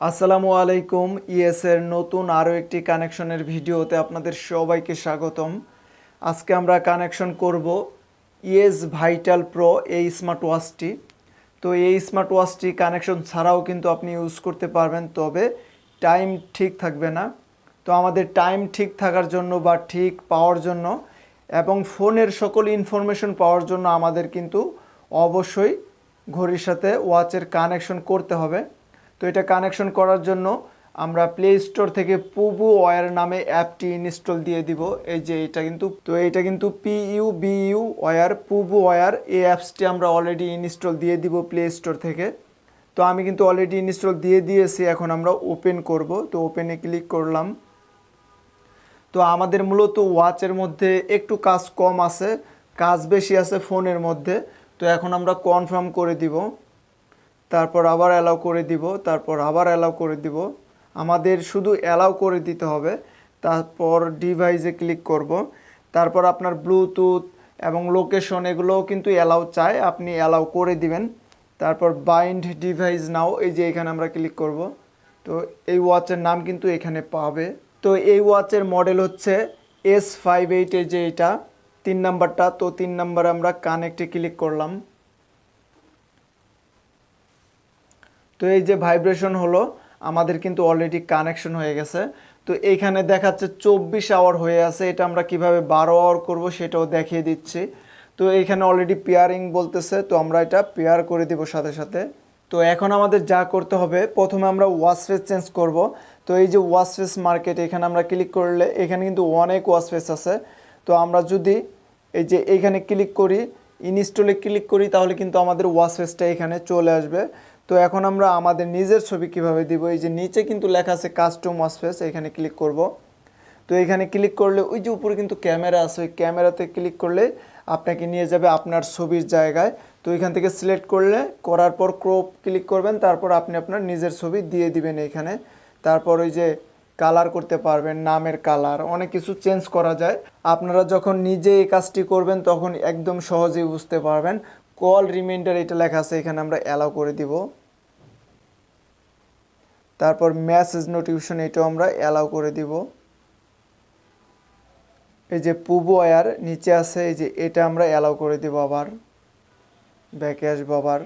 আসসালামু আলাইকুম ইএস এর নতুন আরও একটি কানেকশনের ভিডিওতে আপনাদের সবাইকে স্বাগতম। আজকে আমরা কানেকশন করব ইএস ভাইটাল প্রো এই স্মার্ট ওয়াচটি তো এই স্মার্ট ওয়াচটি কানেকশন ছাড়াও কিন্তু আপনি ইউজ করতে পারবেন, তবে টাইম ঠিক থাকবে না। তো আমাদের টাইম ঠিক থাকার জন্য বা ঠিক পাওয়ার জন্য এবং ফোনের সকল ইনফরমেশন পাওয়ার জন্য আমাদের কিন্তু অবশ্যই ঘড়ির সাথে ওয়াচের কানেকশন করতে হবে। তো এটা কানেকশন করার জন্য আমরা প্লে স্টোর থেকে পুবু ওয়ার নামে অ্যাপটি ইনস্টল দিয়ে দিব। এই যে এটা কিন্তু, তো এটা কিন্তু পি ইউ বি ইউ ওয়ার পুবু ওয়ার এই অ্যাপসটি আমরা অলরেডি ইনস্টল দিয়ে দিব প্লে স্টোর থেকে। তো আমি কিন্তু অলরেডি ইনস্টল দিয়ে দিয়েছি, এখন আমরা ওপেন করব। তো ওপেনে ক্লিক করলাম। তো আমাদের মূলত ওয়াচের মধ্যে একটু কাজ কম আছে, কাজ বেশি আছে ফোনের মধ্যে। তো এখন আমরা কনফার্ম করে দিব। তারপর আবার অ্যালাউ করে দিব, তারপর আবার অ্যালাউ করে দিব। আমাদের শুধু অ্যালাউ করে দিতে হবে, তারপর ডিভাইসে ক্লিক করব। তারপর আপনার ব্লুটুথ এবং লোকেশন এগুলোও কিন্তু অ্যালাউ চায় আপনি অ্যালাউ করে দিবেন। তারপর বাইন্ড ডিভাইস নাও এই যে এখানে আমরা ক্লিক করব। তো এই ওয়াচের নাম কিন্তু এখানে পাবে। তো এই ওয়াচের মডেল হচ্ছে এস ফাইভ এইটে যে এটা, তিন নাম্বারটা তো তিন নাম্বার আমরা কানেক্টে ক্লিক করলাম। তো এই যে ভাইব্রেশন হলো, আমাদের কিন্তু অলরেডি কানেকশন হয়ে গেছে। তো এইখানে দেখাচ্ছে চব্বিশ আওয়ার হয়ে আছে, এটা আমরা কীভাবে বারো আওয়ার করব সেটাও দেখিয়ে দিচ্ছি। তো এইখানে অলরেডি পেয়ারিং বলতেছে, তো আমরা এটা পেয়ার করে দিব সাথে সাথে। তো এখন আমাদের যা করতে হবে, প্রথমে আমরা ওয়াশ ফেস চেঞ্জ করব। তো এই যে ওয়াশ ফেস মার্কেট এখানে আমরা ক্লিক করলে এখানে কিন্তু অনেক ওয়াশ ফেস আছে। তো আমরা যদি এই যে এখানে ক্লিক করি ইনস্টলে ক্লিক করি, তাহলে কিন্তু আমাদের ওয়াশ ফেসটা এখানে চলে আসবে। তো এখন আমরা আমাদের নিজের ছবি কীভাবে দিব? এই যে নিচে কিন্তু লেখা আছে কাস্টম ওয়াশ ফেস এখানে ক্লিক করব। তো এখানে ক্লিক করলে ওই যে উপরে কিন্তু ক্যামেরা আছে, ওই ক্যামেরাতে ক্লিক করলে আপনাকে নিয়ে যাবে আপনার ছবির জায়গায়। তো এখান থেকে সিলেক্ট করলে, করার পর ক্রপ ক্লিক করবেন, তারপর আপনি আপনার নিজের ছবি দিয়ে দিবেন এখানে। তারপর ওই যে কালার করতে পারবেন, নামের কালার অনেক কিছু চেঞ্জ করা যায়। আপনারা যখন নিজে এই কাজটি করবেন, তখন একদম সহজেই বুঝতে পারবেন। কল রিমাইন্ডার এটা লেখা আছে, এখানে আমরা অ্যালাউ করে দিব। তারপর মেসেজ নোটিফিকেশন এটাও আমরা অ্যালাউ করে দিব। এই যে পুবো ওয়ার নিচে আছে, এই যে এটা আমরা অ্যালাউ করে দিব আবার। ব্যাকে আসব আবার।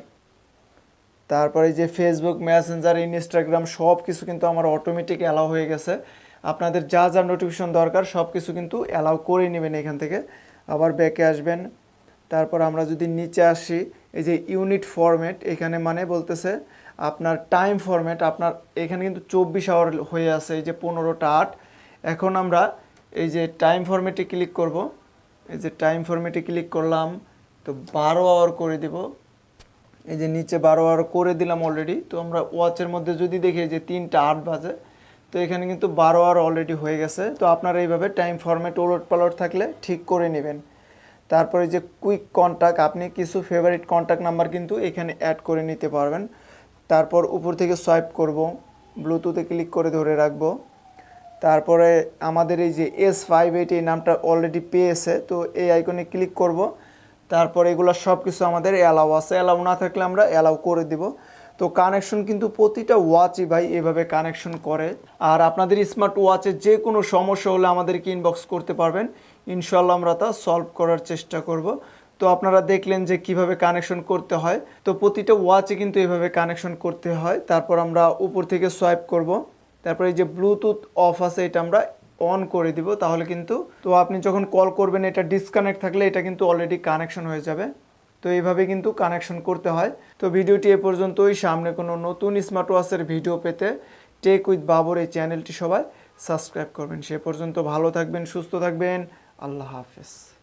তারপরে যে ফেসবুক মেসেঞ্জার ইনস্টাগ্রাম সব কিছু কিন্তু আমার অটোমেটিক অ্যালাউ হয়ে গেছে। আপনাদের যা যা নোটিফিকেশন দরকার সব কিছু কিন্তু অ্যালাউ করে নেবেন এখান থেকে। আবার ব্যাকে আসবেন। তারপর আমরা যদি নিচে আসি, এই যে ইউনিট ফরম্যাট এখানে মানে বলতেছে আপনার টাইম ফরম্যাট আপনার এখানে কিন্তু চব্বিশ আওয়ার হয়ে আছে, এই যে পনেরোটা আট। এখন আমরা এই যে টাইম ফরম্যাটে ক্লিক করব। এই যে টাইম ফরম্যাটে ক্লিক করলাম, তো বারো আওয়ার করে দিব। এই যে নিচে বারো আওয়ার করে দিলাম অলরেডি তো আমরা ওয়াচের মধ্যে যদি দেখি যে তিনটা আট বাজে, তো এখানে কিন্তু বারো আওয়ার অলরেডি হয়ে গেছে। তো আপনারা এইভাবে টাইম ফরম্যাট ওলট পালট থাকলে ঠিক করে নেবেন। তারপরে যে কুইক কন্ট্যাক্ট আপনি কিছু ফেভারিট কন্ট্যাক্ট নাম্বার কিন্তু এখানে অ্যাড করে নিতে পারবেন। তারপর উপর থেকে সোয়াইপ করব, ব্লুটুথে ক্লিক করে ধরে রাখব। তারপরে আমাদের এই যে এস ফাইভ এইট এই নামটা অলরেডি পেয়েছে, তো এই আইকনে ক্লিক করব। তারপর এগুলো সব কিছু আমাদের অ্যালাউ আছে। অ্যালাউ না থাকলে আমরা অ্যালাউ করে দিব। তো কানেকশন কিন্তু প্রতিটা ওয়াচই ভাই এভাবে কানেকশন করে। আর আপনাদের স্মার্ট ওয়াচে যে কোনো সমস্যা হলে আমাদেরকে ইনবক্স করতে পারবেন। ইনশাল্লাহ আমরা তা সলভ করার চেষ্টা করব। তো আপনারা দেখলেন যে কীভাবে কানেকশন করতে হয়। তো প্রতিটা ওয়াচে কিন্তু এভাবে কানেকশন করতে হয়। তারপর আমরা উপর থেকে সোয়াইপ করব। তারপরে এই যে ব্লুটুথ অফ আছে, এটা আমরা অন করে দিব তাহলে কিন্তু, তো আপনি যখন কল করবেন, এটা ডিসকানেক্ট থাকলে এটা কিন্তু অলরেডি কানেকশন হয়ে যাবে। তো এইভাবে কিন্তু কানেকশন করতে হয়। তো ভিডিওটি এ পর্যন্তই। সামনে কোনো নতুন স্মার্ট ওয়াচের ভিডিও পেতে টেক উইথ বাবর এই চ্যানেলটি সবাই সাবস্ক্রাইব করবেন। সে পর্যন্ত ভালো থাকবেন, সুস্থ থাকবেন। আল্লাহ হাফেজ।